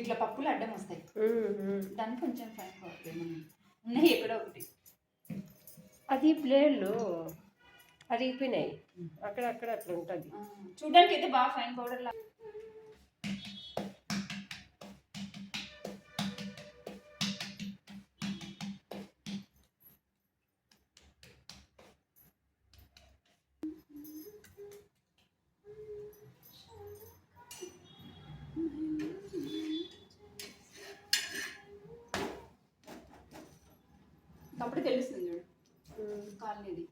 ఇట్లా పప్పులు అడ్డం వస్తాయి. దానికి కొంచెం ఫైన్ ఏమన్నా ఉన్నాయి ఎక్కడో ఒకటి. అది ప్లేట్లు అరిగిపోయినాయి. అక్కడక్కడ అట్లా ఉంటుంది. చూడ్డానికి అయితే బాగా ఫైన్ పౌడర్ లా. అప్పుడు తెలుస్తుంది చూడు. కాలనీది.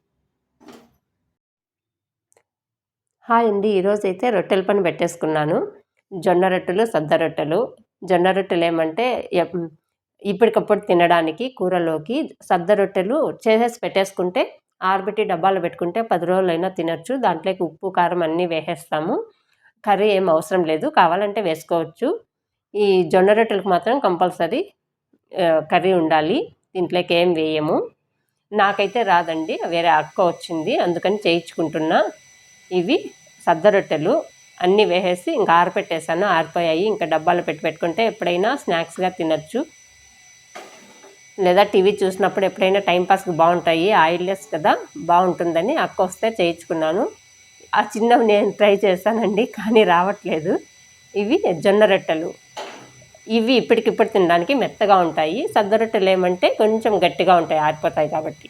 హాయ్ అండి ఈరోజు అయితే రొట్టెల పని పెట్టేసుకున్నాను. జొన్న రొట్టెలు సద్ద రొట్టెలు. జొన్న రొట్టెలు ఏమంటే ఇప్పటికప్పుడు తినడానికి కూరలోకి సద్ద రొట్టెలు చేసేసి పెట్టేసుకుంటే ఆరబెట్టి డబ్బాలో పెట్టుకుంటే పది రోజులైనా తినొచ్చు. దాంట్లోకి ఉప్పు కారం అన్నీ వేసేస్తాము. కర్రీ ఏం అవసరం లేదు. కావాలంటే వేసుకోవచ్చు. ఈ జొన్న రొట్టెలకు మాత్రం కంపల్సరీ కర్రీ ఉండాలి. దీంట్లోకి ఏం వేయము. నాకైతే రాదండి వేరే అక్క వచ్చింది అందుకని చేయించుకుంటున్నా. ఇవి సద్ద రొట్టెలు అన్నీ వేసేసి ఇంకా ఆరిపెట్టేశాను ఆరిపోయాయి. ఇంకా డబ్బాలో పెట్టి పెట్టుకుంటే ఎప్పుడైనా స్నాక్స్గా తినచ్చు. లేదా టీవీ చూసినప్పుడు ఎప్పుడైనా టైంపాస్కి బాగుంటాయి ఆయిల్లెస్ కదా బాగుంటుందని అక్క వస్తే చేయించుకున్నాను. ఆ చిన్నవి నేను ట్రై చేశానండి కానీ రావట్లేదు. ఇవి జొన్న రొట్టెలు. ఇవి ఇప్పటికిప్పుడు తినడానికి మెత్తగా ఉంటాయి. సద్ద రొట్టెలు ఏమంటే కొంచెం గట్టిగా ఉంటాయి ఆరిపోతాయి కాబట్టి.